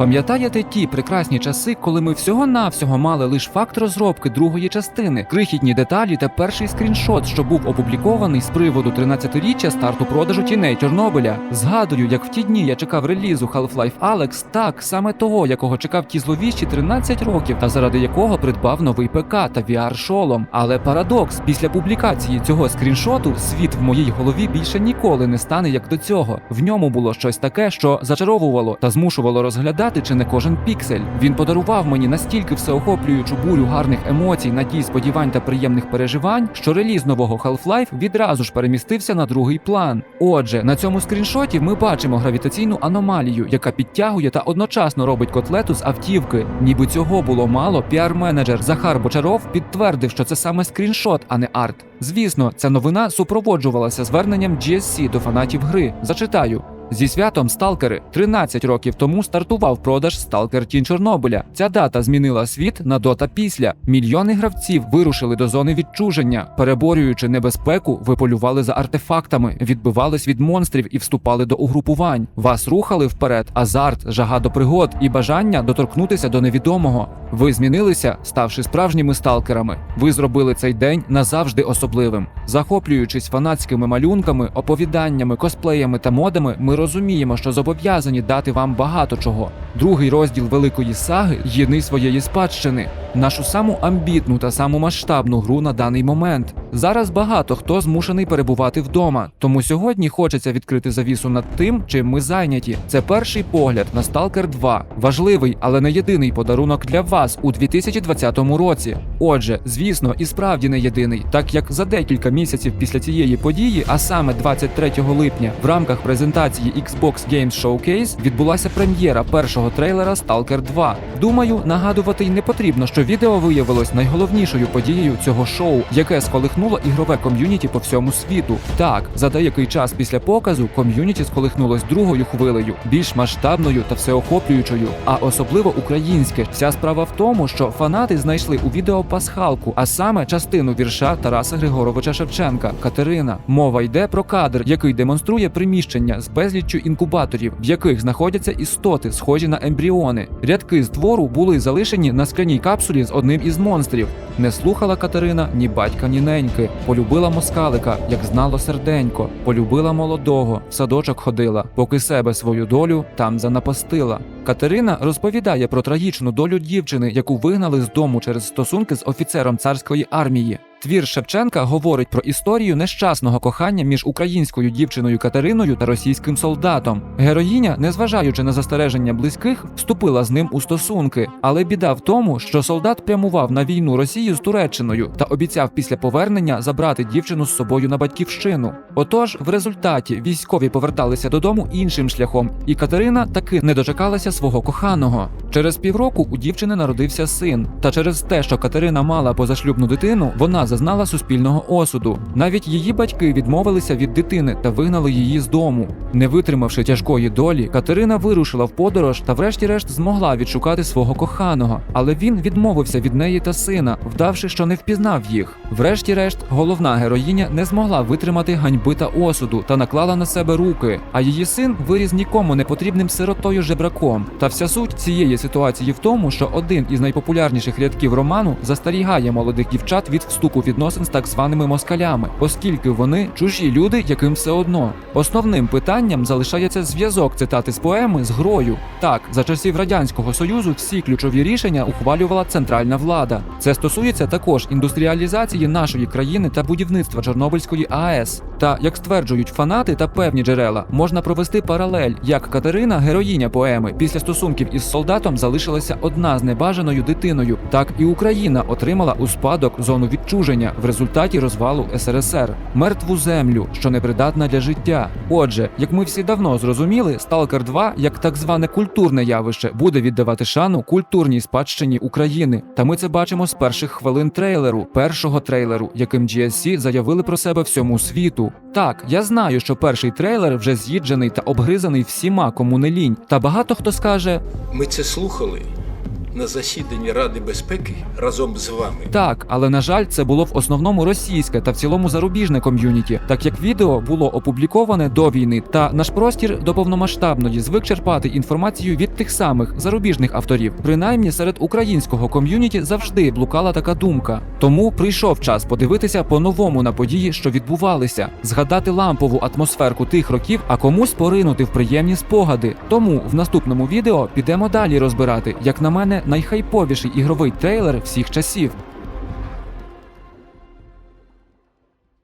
Пам'ятаєте ті прекрасні часи, коли ми всього-навсього мали лише факт розробки другої частини, крихітні деталі та перший скріншот, що був опублікований з приводу 13-річчя старту продажу тіней Чорнобиля? Згадую, як в ті дні я чекав релізу Half-Life Alyx, так саме того, якого чекав ті зловіщі 13 років, та заради якого придбав новий ПК та VR-шолом. Але парадокс, після публікації цього скріншоту світ в моїй голові більше ніколи не стане як до цього. В ньому було щось таке, що зачаровувало та змушувало розглядати чи не кожен піксель. Він подарував мені настільки всеохоплюючу бурю гарних емоцій, надій, сподівань та приємних переживань, що реліз нового Half-Life відразу ж перемістився на другий план. Отже, на цьому скріншоті ми бачимо гравітаційну аномалію, яка підтягує та одночасно робить котлету з автівки. Ніби цього було мало. Піар-менеджер Захар Бочаров підтвердив, що це саме скріншот, а не арт. Звісно, ця новина супроводжувалася зверненням GSC до фанатів гри. Зачитаю. Зі святом Сталкери 13 років тому стартував продаж Сталкер Тінь Чорнобиля. Ця дата змінила світ на дота після. Мільйони гравців вирушили до зони відчуження, переборюючи небезпеку, ви полювали за артефактами, відбивались від монстрів і вступали до угрупувань. Вас рухали вперед, азарт, жага до пригод і бажання доторкнутися до невідомого. Ви змінилися, ставши справжніми сталкерами. Ви зробили цей день назавжди особливим. Захоплюючись фанатськими малюнками, оповіданнями, косплеями та модами, ми розуміємо, що зобов'язані дати вам багато чого. Другий розділ великої саги гідний своєї спадщини, нашу саму амбітну та саму масштабну гру на даний момент. Зараз багато хто змушений перебувати вдома, тому сьогодні хочеться відкрити завісу над тим, чим ми зайняті. Це перший погляд на Stalker 2. важливий, але не єдиний подарунок для вас у 2020 році. Отже, звісно, і справді не єдиний, так як за декілька місяців після цієї події, а саме 23 липня, в рамках презентації Xbox Games Showcase відбулася прем'єра першого трейлера Stalker 2. Думаю, нагадувати й не потрібно, що відео виявилось найголовнішою подією цього шоу, яке сколихнуло ігрове ком'юніті по всьому світу. Так, за деякий час після показу ком'юніті сколихнулось другою хвилею, більш масштабною та всеохоплюючою, а особливо українське. Вся справа в тому, що фанати знайшли у відео пасхалку, а саме частину вірша Тараса Григоровича Шевченка Катерина. Мова йде про кадр, який демонструє приміщення з безліччю інкубаторів, в яких знаходяться істоти, схожі на ембріони. Рядки з твору були залишені на скляній капсулі з одним із монстрів. Не слухала Катерина ні батька, ні неньки. Полюбила москалика, як знало серденько. Полюбила молодого, в садочок ходила, поки себе свою долю там занапастила. Катерина розповідає про трагічну долю дівчини, яку вигнали з дому через стосунки з офіцером царської армії. Твір Шевченка говорить про історію нещасного кохання між українською дівчиною Катериною та російським солдатом. Героїня, незважаючи на застереження близьких, вступила з ним у стосунки. Але біда в тому, що солдат прямував на війну Росію з Туреччиною та обіцяв після повернення забрати дівчину з собою на батьківщину. Отож, в результаті військові поверталися додому іншим шляхом, і Катерина таки не дочекалася свого коханого. Через півроку у дівчини народився син. Та через те, що Катерина мала позашлюбну дитину, вона зазнала суспільного осуду. Навіть її батьки відмовилися від дитини та вигнали її з дому. Не витримавши тяжкої долі, Катерина вирушила в подорож та, врешті-решт, змогла відшукати свого коханого. Але він відмовився від неї та сина, вдавши, що не впізнав їх. Врешті-решт, головна героїня не змогла витримати ганьби та осуду та наклала на себе руки. А її син виріс нікому не потрібним сиротою жебраком. Та вся суть цієї ситуації в тому, що один із найпопулярніших рядків роману застерігає молодих дівчат від вступу відносин з так званими москалями, оскільки вони чужі люди, яким все одно. Основним питанням залишається зв'язок цитати з поеми з грою. Так, за часів радянського союзу всі ключові рішення ухвалювала центральна влада. Це стосується також індустріалізації нашої країни та будівництва Чорнобильської АЕС. Та як стверджують фанати та певні джерела, можна провести паралель, як Катерина, героїня поеми, після стосунків із солдатом залишилася одна з небажаною дитиною, так і Україна отримала у спадок зону відчуження в результаті розвалу СРСР, мертву землю, що непридатна для життя. Отже, як ми всі давно зрозуміли, Сталкер 2, як так зване культурне явище, буде віддавати шану культурній спадщині України. Та ми це бачимо з перших хвилин трейлеру, першого трейлеру, яким GSC заявили про себе всьому світу. Так, я знаю, що перший трейлер вже з'їджений та обгризаний всіма, кому не лінь. Та багато хто скаже: Ми це слухали слухали на засіданні Ради безпеки разом з вами. Так, але на жаль, це було в основному російське та в цілому зарубіжне ком'юніті, так як відео було опубліковане до війни, та наш простір до повномасштабної звик черпати інформацію від тих самих зарубіжних авторів. Принаймні серед українського ком'юніті завжди блукала така думка. Тому прийшов час подивитися по-новому на події, що відбувалися, згадати лампову атмосферку тих років, а комусь поринути в приємні спогади. Тому в наступному відео підемо далі розбирати, як на мене, найхайповіший ігровий трейлер всіх часів.